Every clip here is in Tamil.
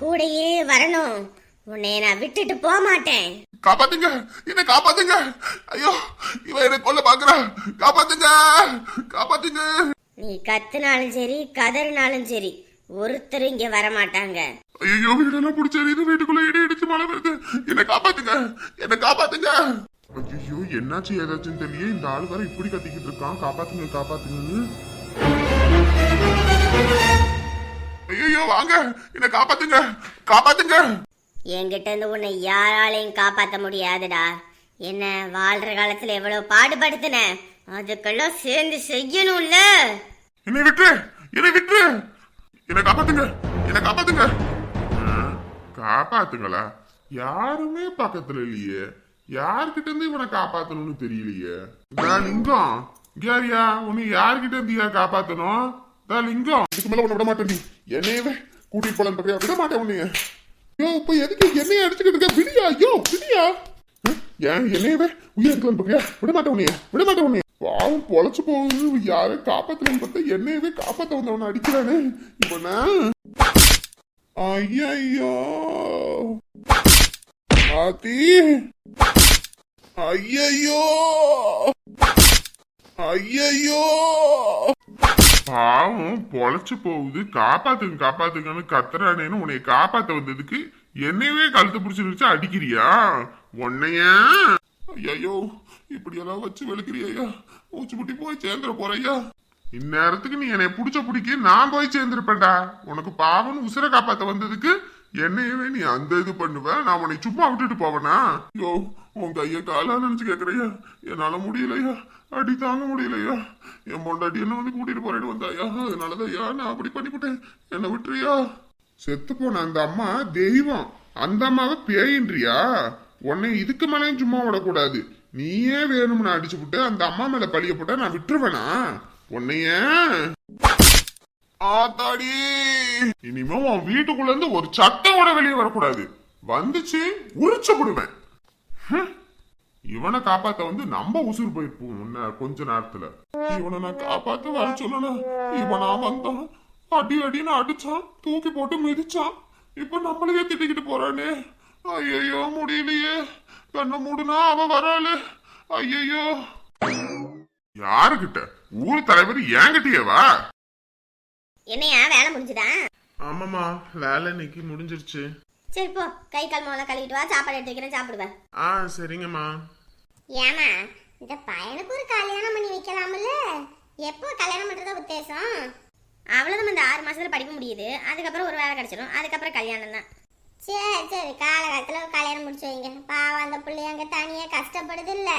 கூடயே வரணும். உன்னை நான் விட்டுட்டு போக மாட்டேன் காப்பாத்துங்க. என்ன காப்பாத்துங்க. ஐயோ இவன் என்ன கொல்ல பாக்குறா காப்பாத்துங்க. காப்பாத்துங்க. நீ கத்துனாலும் சரி கதறினாலும் சரி ஒருத்தரும் இங்க வர மாட்டாங்க ஐயோ வீடெல்லாம் பிடிச்சது வீட்டுக்குள்ள இடி இடிச்சு மழை வருது என்ன காப்பாத்துங்க. என்ன காப்பாத்துங்க. ஐயோ என்னாச்சு ஏதாச்சும் தெரியல இந்த ஆள் வர இப்படி கத்திக்கிட்டு இருக்கான். காப்பாத்துங்க காப்பாத்துங்கன்னு. ஐயோ வாங்க. என்ன காப்பாத்துங்க. காப்பாத்துங்க. என்கிட்ட இருந்து உன்னை யாராலையும் காப்பாத்த முடியாதுடா. என்ன வாழ்ற காலத்துல எவ்வளவு பாடுபடுத்தின? அதுக்கெல்லாம் சேர்ந்து செய்யணும்ல. என்னை விட்டு. என்னை விட்டு. என்னை காப்பாத்துங்க. என்னை காப்பாத்துங்க. காப்பாத்துங்களா? யாருமே பக்கத்துல இல்லையே. யார்கிட்ட இருந்து இவனை காப்பாத்தணும்னு தெரியலையே. இதா லிங்கம். கேரியா உன்னை யார்கிட்ட இருந்து காப்பாத்தணும்? லிங்கம். இதுக்கு மேல உன்னை விட மாட்டேன் நீ. என்னையவே கூட்டிட்டு போலாம் பார்க்கறியா விட மாட்டேன் உன்னைய. யோ இப்ப எதுக்கு என்னைய அடிச்சுக்கிட்டு இருக்க? விடியா? யோ விடியா? ஹம், ஏன் என்னையவே உயிர் இருக்கலாம் பார்க்கறியா விட மாட்டேன் உன்னைய. விட மாட்டேன் உன்னைய. பாவம் பொழைச்சு போகுது. யாரை காப்பாத்தலன்னு பார்த்தா என்னையவே காப்பாத்த வந்தவனை அடிக்கிறானே. இவன ஐயோ ஆத்தி. ஐயையோ. ஐயையோ. பாவம் பொழைச்சு போகுது. காப்பாத்துங்க காப்பாத்துங்கன்னு கத்துறானேன்னு உன்னை காப்பாத்த வந்ததுக்கு என்னையவே கழுத்து பிடிச்சிருச்சு அடிக்கிறியா? உன்னைய? ஐயோ இப்படியெல்லாம் வச்சு வெளுக்கிறியா? மூச்சு முட்டி போய் சேர்ந்துட போறையா? இந்நேரத்துக்கு நீ என்னை பிடிச்ச பிடிக்க நான் போய் சேர்ந்திருப்பேன்டா. உனக்கு பாவம்னு உசுரை காப்பாத்த வந்ததுக்கு என்னையவே நீ அந்த இது பண்ணுவ? நான் உன்னை சும்மா விட்டுட்டு போவனா? ஐயோ உன் கைய காலா நினைச்சு கேக்குறையா என்னால முடியலையா? அடி தாங்க முடியலையா? என் பொண்டாட்டி என்ன வந்து கூட்டிட்டு போறேன்னு வந்தாயா? அதனாலதான் ஐயா நான் அப்படி பண்ணிவிட்டேன். என்ன விட்டுறியா? செத்து போன அந்த அம்மா தெய்வம். அந்த அம்மாவை பேயின்றியா? உன்னை இதுக்கு மேலேயும் சும்மா விடக்கூடாது. நீயே வேணும்னு அடிச்சு விட்டு அந்த அம்மா மேல பழிய போட்டா நான் விட்டுருவேனா? உன்னைய? ஆத்தாடி. இனிமே உன் வீட்டுக்குள்ள இருந்து ஒரு சட்டம் கூட வெளியே வரக்கூடாது. வந்துச்சு உரிச்சு விடுவேன் இவனை காப்பாத்த வந்து நம்ம உசுறு போயிருப்போம் முன்ன கொஞ்ச நேரத்துல. இவனை நான் காப்பாத்த வர சொல்லணும் இவனா வந்தான். அடி அடின்னு அடிச்சான். தூக்கி போட்டு மிதிச்சான். இப்ப நம்மளையே திட்டிக்கிட்டு போறானே. ஐயோ முடியலையே. கண்ணை மூடுனா அவ வராளு. ஐயோ யாருகிட்ட ஊர் தலைவர் என்கிட்டயே வா என்னையா வேலை முடிஞ்சுதா? ஆமாம்மா வேலை இன்னைக்கு முடிஞ்சிருச்சு. சரி போ. கை கால் மூலம் கழுவிட்டு வா சாப்பாடு எடுத்து வைக்கிறேன் சாப்பிடுவேன் ஆ சரிங்கம்மா. ஏமா இந்த பையனுக்கு ஒரு கல்யாணம் பண்ணி வைக்கலாம்ல. எப்போ கல்யாணம் பண்றதா உத்தேசம். அவ்வளவுதான் இந்த ஆறு மாசத்துல படிக்க முடியுது. அதுக்கப்புறம் ஒரு வேலை கிடைச்சிடும் அதுக்கப்புறம் கல்யாணம் தான். சரி சரி. காலகாலத்துல கல்யாணம் முடிச்சு வைங்க. பாவம் அந்த பிள்ளை அங்க தனியா கஷ்டப்படுது இல்ல.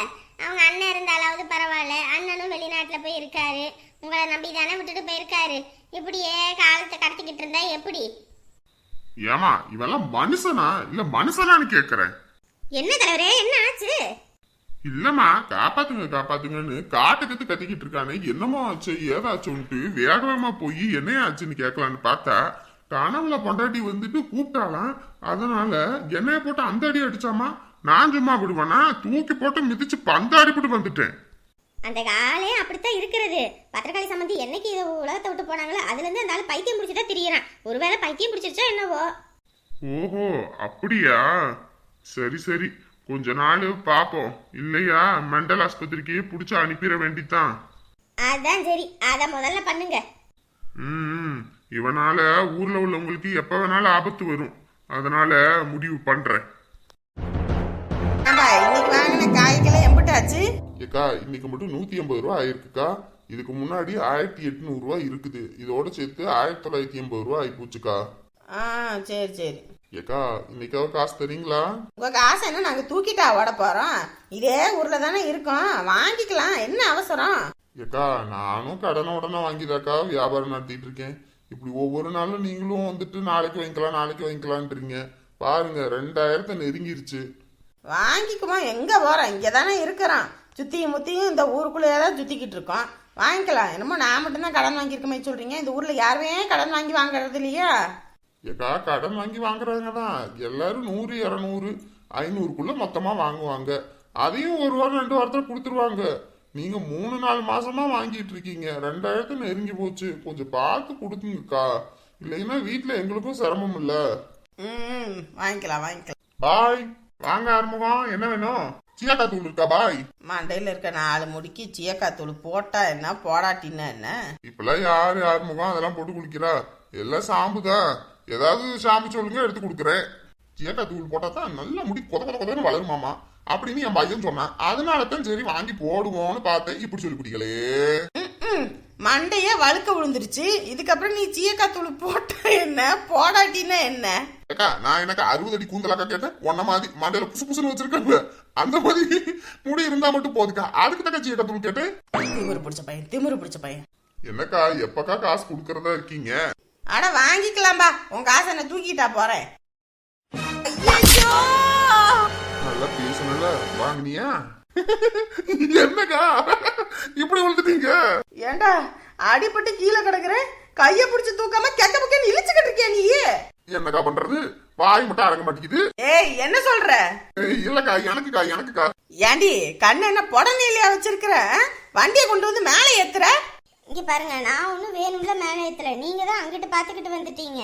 அவங்க அண்ணன் இருந்தாலாவது பரவாயில்ல. அண்ணனும் வெளிநாட்டுல போய் இருக்காரு. உங்களை நம்பி தானே விட்டுட்டு போயிருக்காரு. இப்படியே காலத்தை கடத்திக்கிட்டு இருந்தா எப்படி? ஏமா இவெல்லாம் மனுஷனா? இல்ல மனுஷனான்னு கேக்குறேன். என்ன தலைவரே என்ன ஆச்சு? இல்லம்மா காப்பாத்துங்க காப்பாத்துங்கன்னு காட்டு கத்து கத்திக்கிட்டு இருக்கானே. என்னமோ ஆச்சு ஏதாச்சுன்ட்டு வேக வேகமா போய் என்ன ஆச்சுன்னு கேட்கலான்னு பார்த்தா கனவுல பொண்டாட்டி வந்துட்டு கூப்பிட்டாலாம் அதனால என்னைய போட்டு அந்த அடி அடிச்சாமா? நான் சும்மா விடுவேனா? தூக்கி போட்டு மிதிச்சு பந்த அடிப்பட்டு வந்துட்டேன். அந்த காலே அப்படித்தான் இருக்கிறது. பத்திரகாளி சம்பந்தி என்னைக்கு இதை உலகத்தை விட்டு போனாங்களோ அதுல இருந்து அந்த ஆள் பைத்தியம் பிடிச்சிட்டா திரியறான். ஒருவேளை பைத்தியம் பிடிச்சிருச்சா என்னவோ. ஓஹோ அப்படியா? சரி சரி. கொஞ்ச நாள் பாப்போம். இல்லையா? மெண்டல் ஆஸ்பத்திரிக்கு புடிச்சு அனுப்பிட வேண்டித்தான். அதான் சரி. அத முதல்ல பண்ணுங்க. ம் இவனால ஊர்ல உள்ளவங்களுக்கு எப்ப வேணாலும் ஆபத்து வரும். அதனால முடிவு பண்றேன். ஏக்கா இன்னைக்கு மட்டும் நூத்தி ஐம்பது ரூபா ஆயிருக்குக்கா? இதுக்கு முன்னாடி ஆயிரத்தி எட்நூறு ரூபா இருக்குது. இதோட சேர்த்து ஆயிரத்தி தொள்ளாயிரத்தி எண்பது ரூபா ஆகி போச்சுக்கா. ஆ சரி சரி. ஏக்கா இன்னைக்காவது காசு தரீங்களா? உங்கள் காசை என்ன நாங்கள் தூக்கிட்டா ஓட போகிறோம் இதே ஊரில் தானே இருக்கோம். வாங்கிக்கலாம். என்ன அவசரம்? ஏக்கா நானும் கடனை உடனே வாங்கிதாக்கா வியாபாரம் நடத்திட்டு இருக்கேன். இப்படி ஒவ்வொரு நாளும் நீங்களும் வந்துட்டு நாளைக்கு வாங்கிக்கலாம் நாளைக்கு வாங்கிக்கலான்றீங்க. பாருங்க ரெண்டாயிரத்தை நெருங்கிருச்சு. வாங்கிக்குமா. எங்கே போகிறோம் இங்கே தானே இருக்கிறோம். சுற்றியும் முத்தியும் இந்த ஊருக்குள்ளேயே தான் சுற்றிக்கிட்டு இருக்கோம். வாங்கிக்கலாம். என்னமோ நான் மட்டும்தான் கடன் வாங்கியிருக்கமே சொல்கிறீங்க இந்த ஊரில் யாருமே கடன் வாங்கி வாங்குறது இல்லையா? ஏக்கா கடன் வாங்கி வாங்குறாங்க தான். எல்லாரும் நூறு இரநூறு ஐநூறுக்குள்ள மொத்தமா வாங்குவாங்க. அதையும் ஒரு வாரம் ரெண்டு வாரத்துல கொடுத்துருவாங்க. நீங்க மூணு நாலு மாசமா வாங்கிட்டு இருக்கீங்க. ரெண்டாயிரத்து நெருங்கி போச்சு. கொஞ்சம் பார்த்து கொடுத்துங்கக்கா. இல்லைன்னா வீட்டுல எங்களுக்கும் சிரமம் இல்ல. ம். வாங்கிக்கலாம் வாங்கிக்கலாம். பாய். வாங்க ஆறுமுகம். என்ன வேணும்? சீயாக்கா தூள் இருக்கா பாய்? மண்டையில் இருக்க நாலு முடிக்கு சீயக்காய் தூள் போட்டா என்ன போடாட்டின்னா என்ன? இப்பெல்லாம் யாரு ஆறுமுகம் அதெல்லாம் போட்டு குளிக்கிறா? எல்லாம் ஷாம்பு தான் ஏதாவது ஷாம்பு சொல்லுங்க எடுத்து கொடுக்குறேன். சீயாக்கா தூள் போட்டா தான் நல்ல முடி கொத கொத கொதன்னு வளருமாமா அப்படின்னு என் பையன் சொன்னான். அதனால தான் சரி வாங்கி போடுவோம்னு பார்த்தேன். இப்படி சொல்லி குடிக்கலே. மண்டையே வழுக்க விழுந்துருச்சு. இதுக்கப்புறம் நீ சீயக்காய் தூள் போட்டா என்ன? போடாட்டின்னா என்ன? அக்கா நான் எனக்கு அறுபது அடி கூந்தலாக்கா கேட்டேன்? உன்ன மாதிரி மண்டையில புசு புசுன்னு வச்சிருக்காங்க அந்த மாதிரி முடி இருந்தா மட்டும் போதுக்கா. அதுக்கு தக்க சீயக்கா தூள் கேட்டேன். திமிரு பிடிச்ச பையன் திமிரு பிடிச்ச பையன். என்னக்கா எப்பக்கா காசு கொடுக்கறதா இருக்கீங்க? அட வாங்கிக்கலாம்பா. உன் காசை என்ன தூக்கிட்டா போறேன்! நல்லா பேசணும்ல வாங்கினியா? என்னக்கா? இப்படி விழுந்துட்டீங்க ஏண்டா அடிபட்டு கீழே கிடக்குற கைய பிடிச்சு தூக்காம கெக்க பக்கன்னு இழுச்சுக்கிட்டு இருக்கியா நீ? என்னக்கா பண்றது? வாய் மட்டும் அடங்க மாட்டேங்குது. ஏய் என்ன சொல்ற? இல்லக்கா எனக்குக்கா எனக்குக்கா. ஏண்டி கண்ணு என்ன புடநீலியா வச்சிருக்கிற? வண்டியை கொண்டு வந்து மேலே ஏத்துற? இங்க பாருங்க நான் ஒன்றும் வேணும்ல மேலே ஏத்தல. நீங்க தான் அங்கிட்டு பார்த்துக்கிட்டு வந்துட்டீங்க.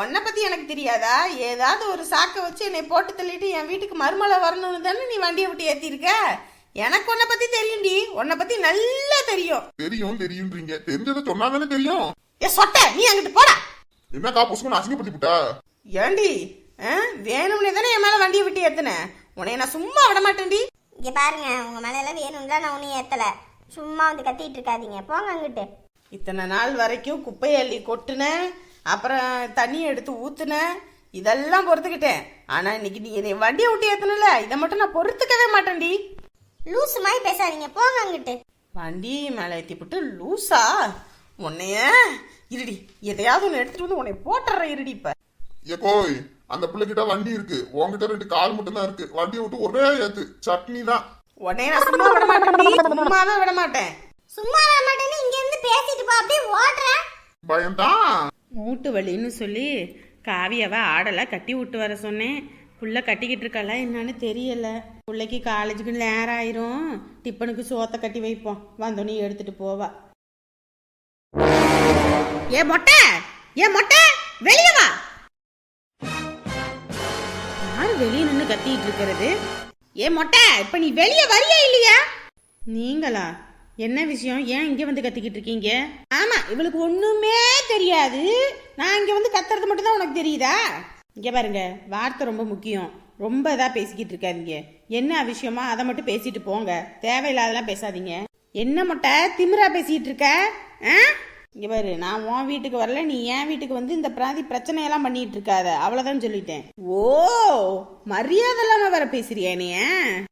உன்னை பத்தி எனக்கு தெரியாதா? ஏதாவது ஒரு சாக்கை வச்சு என்னை போட்டு தள்ளிட்டு என் வீட்டுக்கு மருமலை வரணும்னு தானே நீ வண்டியை விட்டு ஏத்திருக்க? எனக்கு உன்னை பத்தி தெரியும்டி. உன்னை பத்தி நல்லா தெரியும். தெரியும் தெரியுன்றீங்க தெரிஞ்சதை சொன்னா தானே தெரியும்? ஏ சொட்ட நீ அங்கிட்டு போடா. என்னக்கா புஷ்பன் அசிங்கப்படுத்தி விட்டா ஏண்டி ஆ, வேணும்னே தானே என் மேல வண்டியை விட்டு ஏத்துன. உன்னை நான் சும்மா விட மாட்டேன்டி. இங்க பாருங்க உங்க மேல எல்லாம் வேணும்ல நான் ஒன்றும் ஏத்தல. சும்மா வந்து கத்திட்டு இருக்காதீங்க. போங்க அங்கிட்டு. இத்தனை நாள் வரைக்கும் குப்பையை அள்ளி கொட்டுனேன் அப்புறம் தண்ணியை எடுத்து ஊத்துனேன் இதெல்லாம் பொறுத்துக்கிட்டேன். ஆனா இன்னைக்கு நீ என்னை வண்டியை விட்டு ஏத்துனல. இதை மட்டும் நான் பொறுத்துக்கவே மாட்டேன்டி. லூசு மாதிரி பேசாதீங்க போங்க அங்கிட்டு. வண்டி மேலே ஏற்றி போட்டு லூசா? உன்னைய இருடி எதையாவது ஒன்று எடுத்துட்டு வந்து உன்னை போட்டுறேன் இருடி இப்ப. ஏ கோய் அந்த பிள்ளைகிட்ட வண்டி இருக்கு. உன்கிட்ட ரெண்டு கால் மட்டும் தான் இருக்கு. வண்டியை விட்டு ஒரே ஏத்து. சட்னி தான். நான் சும்மா விட மாட்டேன்டி சும்மாவே விட மாட்டேன். சும்மா வர மாட்டேன்னு இங்க இருந்து பேசிட்டு போ அப்படியே ஓடுறேன். பயம்தான். மூட்டு வலின்னு சொல்லி காவியாவை ஆடலை கட்டி விட்டு வர சொன்னேன். புள்ள கட்டிக்கிட்டு இருக்காளா என்னன்னு தெரியல. பிள்ளைக்கு காலேஜுக்கு நேரம் ஆயிரும் டிப்பனுக்கு சோத்தை கட்டி வைப்போம். வந்தோடனே எடுத்துட்டு போவா. ஏ மொட்டை! ஏ மொட்டை! வெளியே வா! யாரு வெளியே நின்று கத்திட்டு இருக்கிறது? ஏ மொட்டை இப்ப நீ வெளியே வரியா இல்லையா? நீங்களா? என்ன விஷயம்? ஏன் இங்க வந்து கத்திக்கிட்டு இருக்கீங்க? ஆமா இவளுக்கு ஒண்ணுமே தெரியாது. நான் இங்க வந்து கத்துறது மட்டும் தான் உனக்கு தெரியுதா? இங்க பாருங்க வார்த்தை ரொம்ப முக்கியம். ரொம்ப இதாக பேசிக்கிட்டு இருக்காதீங்க. என்ன விஷயமா? அதை மட்டும் பேசிட்டு போங்க. தேவையில்லாதெல்லாம் பேசாதீங்க. என்ன மொட்டை? திமிரா பேசிக்கிட்டு இருக்க? ஆ? இங்கே பாரு நான் உன் வீட்டுக்கு வரல நீ என் வீட்டுக்கு வந்து இந்த பிராதி பிரச்சனையெல்லாம் பண்ணிட்டு இருக்காத. அவ்வளோதான் சொல்லிட்டேன். ஓ மரியாதை இல்லாமல் வர பேசுறியா நீ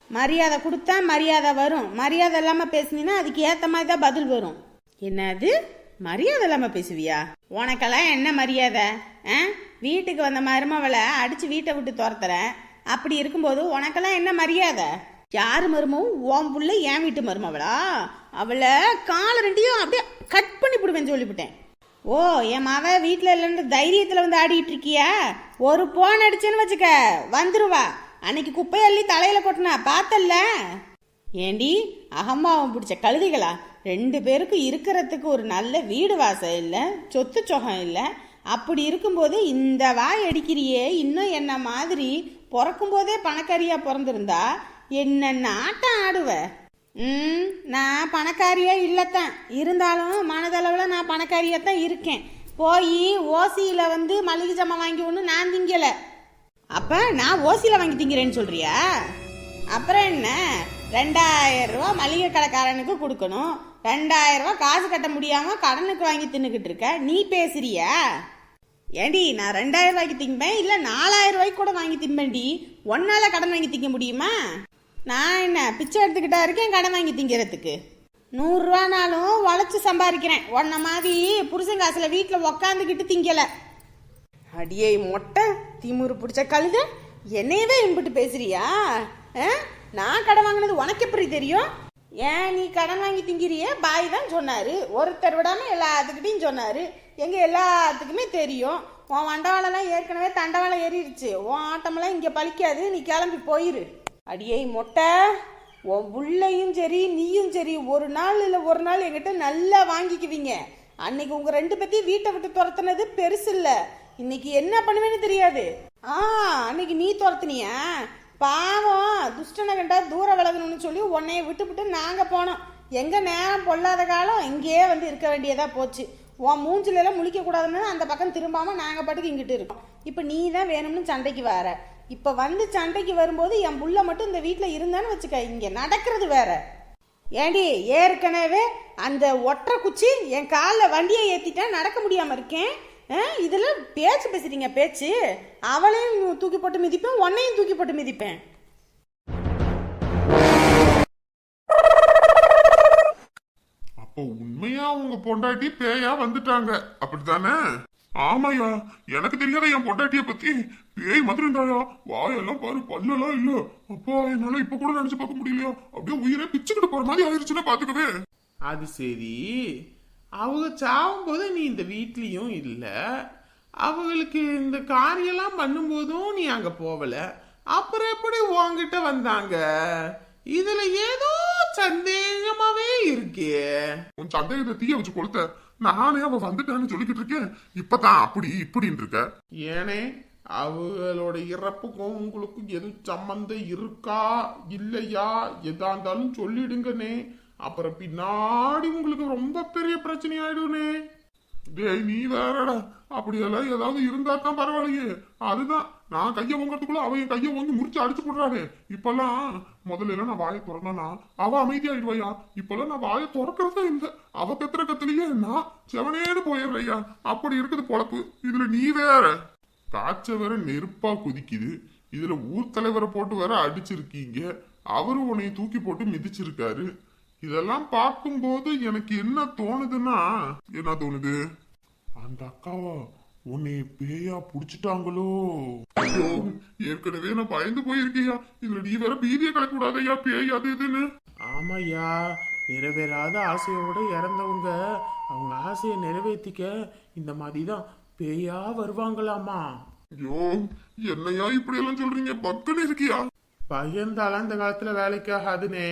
மரியாதை கொடுத்தா மரியாதை வரும். மரியாதை இல்லாமல் பேசுனீன்னா அதுக்கு ஏற்ற மாதிரி தான் பதில் வரும். என்னது? மரியாதை இல்லாமல் பேசுவியா? உனக்கெல்லாம் என்ன மரியாதை? ஆ? வீட்டுக்கு வந்த மருமவளை அடிச்சு வீட்டை விட்டு துரத்துறேன் அப்படி இருக்கும்போது உனக்கெல்லாம் என்ன மரியாதை? யார் மருமவும் ஓம் புள்ள என் வீட்டு மருமவளா அவளை? காலை ரெண்டையும் அப்படியே கட் பண்ணி போடுவேன் சொல்லிவிட்டேன். ஓ என் மாவ வீட்டில் இல்லைன்னு தைரியத்தில் வந்து ஆடிட்டு இருக்கியா? ஒரு போன் அடிச்சேன்னு வச்சுக்க வந்துருவா. அன்னைக்கு குப்பை அள்ளி தலையில் கொட்டினா பார்த்தல்ல? ஏண்டி அகம்பாவம் பிடிச்ச கழுதிகளா? ரெண்டு பேருக்கும் இருக்கிறதுக்கு ஒரு நல்ல வீடு வாசல் இல்லை சொத்து சொகம் இல்லை. அப்படி இருக்கும்போது இந்த வாய் அடிக்கிறியே இன்னும் என்ன மாதிரி பிறக்கும் போதே பணக்காரியா பிறந்திருந்தா என்னென்ன ஆட்டம் ஆடுவ? ம் நான் பணக்காரியா இல்லைத்தான். இருந்தாலும் மனதளவில் நான் பணக்காரியா தான் இருக்கேன். போய் ஓசியில் வந்து மளிகை ஜாமான் வாங்கி ஒன்று நான் திங்கலை. அப்போ நான் ஓசியில் வாங்கி திங்கிறேன்னு சொல்றியா? அப்புறம் என்ன? ரெண்டாயிரம் ரூபா மளிகை கடைக்காரனுக்கு கொடுக்கணும். ரெண்டாயிரம் ரூபா காசு கட்ட முடியாமல் கடனுக்கு வாங்கி தின்னுக்கிட்டு இருக்க. நீ பேசுறியா? ஏண்டி நான் ரெண்டாயிரம் ரூபாய்க்கு திம்பேன் இல்லை நாலாயிரம் ரூபாய்க்கு கூட வாங்கி திம்பேன்டி ஒன்னால் கடன் வாங்கி திங்க முடியுமா? நான் என்ன பிச்சை எடுத்துக்கிட்டா இருக்கேன் கடன் வாங்கி திங்கிறதுக்கு. நூறுரூவானாலும் உழைச்சி சம்பாதிக்கிறேன். உன்ன மாதிரி புருஷன் காசில் வீட்டில் உக்காந்துக்கிட்டு திங்கலை. அடியே மொட்டை திமுரு பிடிச்ச கழுத என்னையவே இம்பிட்டு பேசுறியா? ஆ? நான் கடன் வாங்கினது உனக்கு எப்படி தெரியும்? ஏன் நீ கடன் வாங்கி திங்கிறியே? பாய் தான் சொன்னார். ஒருத்தர் விடாமல் எல்லாத்துக்கிட்டையும் சொன்னார். எங்கே எல்லாத்துக்குமே தெரியும். உன் வண்டவாளம்லாம் ஏற்கனவே தண்டவாளம் ஏறிடுச்சு உன் ஆட்டமெல்லாம் இங்கே பலிக்காது. நீ கிளம்பி போயிரு. அடியே மொட்டை. உன் புள்ளையும் சரி நீயும் சரி ஒரு நாள் இல்லை ஒரு நாள் என்கிட்ட நல்லா வாங்கிக்குவீங்க. அன்னைக்கு உங்கள் ரெண்டு பேத்தையும் வீட்டை விட்டு துரத்துனது பெருசு இல்லை. இன்னைக்கு என்ன பண்ணுவேன்னு தெரியாது. ஆ அன்னைக்கு நீ துரத்துனியா? பாவம் துஷ்டனை கண்டா தூர விலகணும்னு சொல்லி உன்னைய விட்டு விட்டு நாங்கள் போனோம். எங்கே நேரம் பொல்லாத காலம் இங்கேயே வந்து இருக்க வேண்டியதாக போச்சு. உன் மூஞ்சிலெல்லாம் முழிக்கக்கூடாதுன்னு அந்த பக்கம் திரும்பாமல் நாங்கள் பாட்டுக்கு இங்கிட்டு இருக்கோம். இப்போ நீ தான் வேணும்னு சண்டைக்கு வர. இப்போ வந்து சண்டைக்கு வரும்போது என் புள்ள மட்டும் இந்த வீட்டில் இருந்தான்னு வச்சுக்க இங்கே நடக்கிறது வேற. ஏண்டி ஏற்கனவே அந்த ஒற்றை குச்சி என் காலில் வண்டியை ஏற்றிட்டா நடக்க முடியாமல் இருக்கேன்? ஆ, இதுல பேச்சு பேசுறீங்க பேச்சு. அவளையும் தூக்கி போட்டு மிதிப்பேன் உன்னையும் தூக்கி போட்டு மிதிப்பேன். அப்போ உண்மையா உங்க பொண்டாட்டி பேயா வந்துட்டாங்க. அப்படித்தானே? ஆமாயா எனக்கு தெரியாத என் பொண்டாட்டிய பத்தி பேய் மாதிரி இருந்தாயா? வாயெல்லாம் பாரு பல்லெல்லாம் இல்ல. அப்பா என்னால இப்ப கூட நினைச்சு பார்க்க முடியலையா? அப்படியே உயிரே பிச்சுக்கிட்டு போற மாதிரி ஆயிருச்சுன்னா பாத்துக்கவே அது சரி. அவங்க சாவும்போது நீ இந்த வீட்லயும் இல்ல. அவங்களுக்கு இந்த காரியெல்லாம் பண்ணும்போதும் நீ அங்க போகல அப்புறம் எப்படி உன்கிட்ட வந்தாங்க? இதுல ஏதோ சந்தேகமாவே இருக்கே. உன் சந்தேகத்தை தீய வச்சு கொளுத்த. நானே அவ வந்துட்டான்னு சொல்லிக்கிட்டு இருக்கேன். இப்பதான் அப்படி இப்படின்னு இருக்க. ஏனே அவங்களோட இறப்புக்கும் உங்களுக்கும் எது சம்பந்தம் இருக்கா இல்லையா? எதா இருந்தாலும் சொல்லிடுங்கண்ணே அப்புறம் பின்னாடி உங்களுக்கு ரொம்ப பெரிய பிரச்சனை ஆயிடுனே டேய் நீ வேறடா. அப்படியெல்லாம் ஏதாவது இருந்தா தான் பரவாயில்லையே. அதுதான். நான் கையை ஓங்கிறதுக்குள்ள அவன் என் கைய வாங்கி முறிச்சு அடிச்சு போடுறானே. இப்பெல்லாம் முதல்ல எல்லாம் நான் வாயை திறந்தா அவ அமைதியாயிடுவாயா? இப்பெல்லாம் நான் வாயை திறக்கிறதே இல்லை. அவ கத்துற கத்துலயே நான் செவனேன்னு போயிடுறையா அப்படி இருக்குது பொழப்பு. இதுல நீ வேற. காய்ச்ச வேற நெருப்பா குதிக்குது. இதுல ஊர் தலைவரை போட்டு வேற அடிச்சிருக்கீங்க. அவரும் உன்னை தூக்கி போட்டு மிதிச்சிருக்காரு. இதெல்லாம் பார்க்கும்போது எனக்கு என்ன தோணுதுன்னா என்ன தோணுது? அந்த அக்காவா? உன்னை பேயா புடிச்சிட்டாங்களோ? ஐயோ ஏற்கனவே நான் பயந்து போயிருக்கியா. இதுல நீ வேற பீதியை கலக்கூடாதையா பேய் அது இதுன்னு? ஆமாய்யா நிறைவேறாத ஆசையோட இறந்தவங்க அவங்க ஆசையை நிறைவேற்றிக்க இந்த மாதிரி தான் பேயா வருவாங்களாமா? ஐயோ என்னையா இப்படி எல்லாம் சொல்றீங்க? பக்குன்னு இருக்கியா? பயந்தாலாம் இந்த காலத்துல வேலைக்கு ஆகாதுனே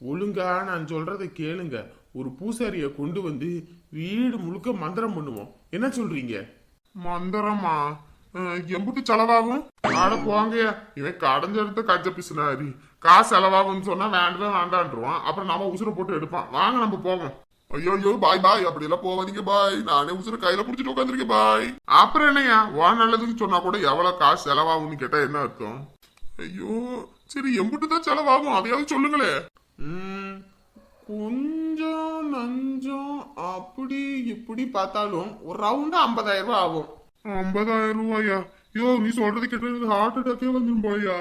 ஒழுங்கா நான் சொல்றதை கேளுங்க. ஒரு பூசாரிய கொண்டு வந்து வீடு முழுக்க மந்திரம் பண்ணுவோம். என்ன சொல்றீங்க? மந்திரமா? எம்புட்டு செலவாகும்? ஆட போங்கயா இவன் கடைஞ்ச எடுத்த கஜ பிசுனாரி. காசு செலவாகும்னு சொன்னா வேண்டவே வேண்டான்றுவான். அப்புறம் நாம உசுரை போட்டு எடுப்பான். வாங்க நம்ம போவோம். ஐயோ ஐயோ பாய் பாய். அப்படி எல்லாம் போவாதீங்க பாய். நானே உசுரை கையில புடிச்சிட்டு உட்காந்துருக்கேன் பாய். அப்புறம் என்னய்யா? வா நல்லதுன்னு சொன்னா கூட எவ்வளவு காசு செலவாகும்னு கேட்டா என்ன அர்த்தம்? ஐயோ சரி எம்புட்டு தான் செலவாகும். அதையாவது சொல்லுங்களே ம், கொஞ்சம் நஞ்சம் அப்படி இப்படி பார்த்தாலும் ஒரு ரவுண்டா ஐம்பதாயிரம் ரூபாய் ஆகும். ஐம்பதாயிரம் ரூபாயா? யோ நீ சொல்றது கேட்டது ஹார்ட் அட்டாக்கே வந்துடும் போலயா?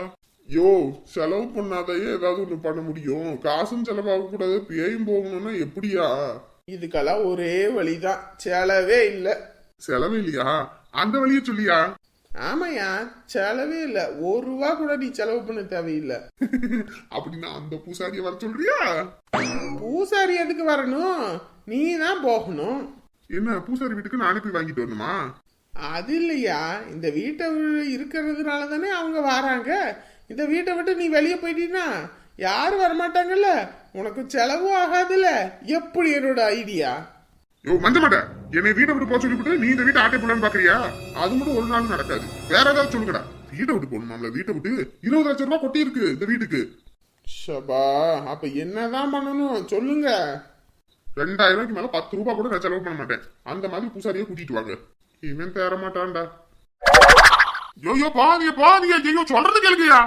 யோ செலவு பண்ணாதையே ஏதாவது ஒண்ணு பண்ண முடியும். காசும் செலவாக கூடாது பேயும் போகணும்னா எப்படியா? இதுக்கெல்லாம் ஒரே வழிதான். செலவே இல்லை. செலவு இல்லையா? அந்த வழிய சொல்லியா? ஆமாய்யா செலவே இல்லை. ஒரு ரூபா கூட நீ செலவு பண்ண தேவையில்லை. அப்படின்னா அந்த பூசாரிய வர சொல்றியா? பூசாரி எதுக்கு வரணும்? நீ தான் போகணும். என்ன பூசாரி வீட்டுக்கு நானே போய் வாங்கிட்டு வரணுமா? அது இல்லையா. இந்த வீட்டை இருக்கிறதுனால தானே அவங்க வராங்க. இந்த வீட்டை விட்டு நீ வெளியே போயிட்டீன்னா யாரும் வரமாட்டாங்கல்ல. உனக்கு செலவும் ஆகாதுல்ல. எப்படி என்னோட ஐடியா யோ மஞ்ச மாட்டேன் என்னை வீட்டை விட்டு போக சொல்லிவிட்டு நீ இந்த வீட்டை ஆட்டை போடலான்னு பாக்குறியா? அது மட்டும் ஒரு நாள் நடக்காது. வேற ஏதாவது சொல்லுங்கடா. வீட்டை விட்டு போகணுமாம்ல? வீட்டை விட்டு இருபது லட்சம் ரூபாய் கொட்டி இருக்கு இந்த வீட்டுக்கு. ஷபா அப்ப என்னதான் பண்ணணும்? சொல்லுங்க. ரெண்டாயிரம் ரூபாய்க்கு மேல பத்து ரூபாய் கூட நான் செலவு பண்ண மாட்டேன். அந்த மாதிரி பூசாரியை கூட்டிட்டு வாங்க. இவன் தேர மாட்டான்டா. யோ யோ பாதிய பாதிய. ஐயோ சொல்றது கேளுங்கயா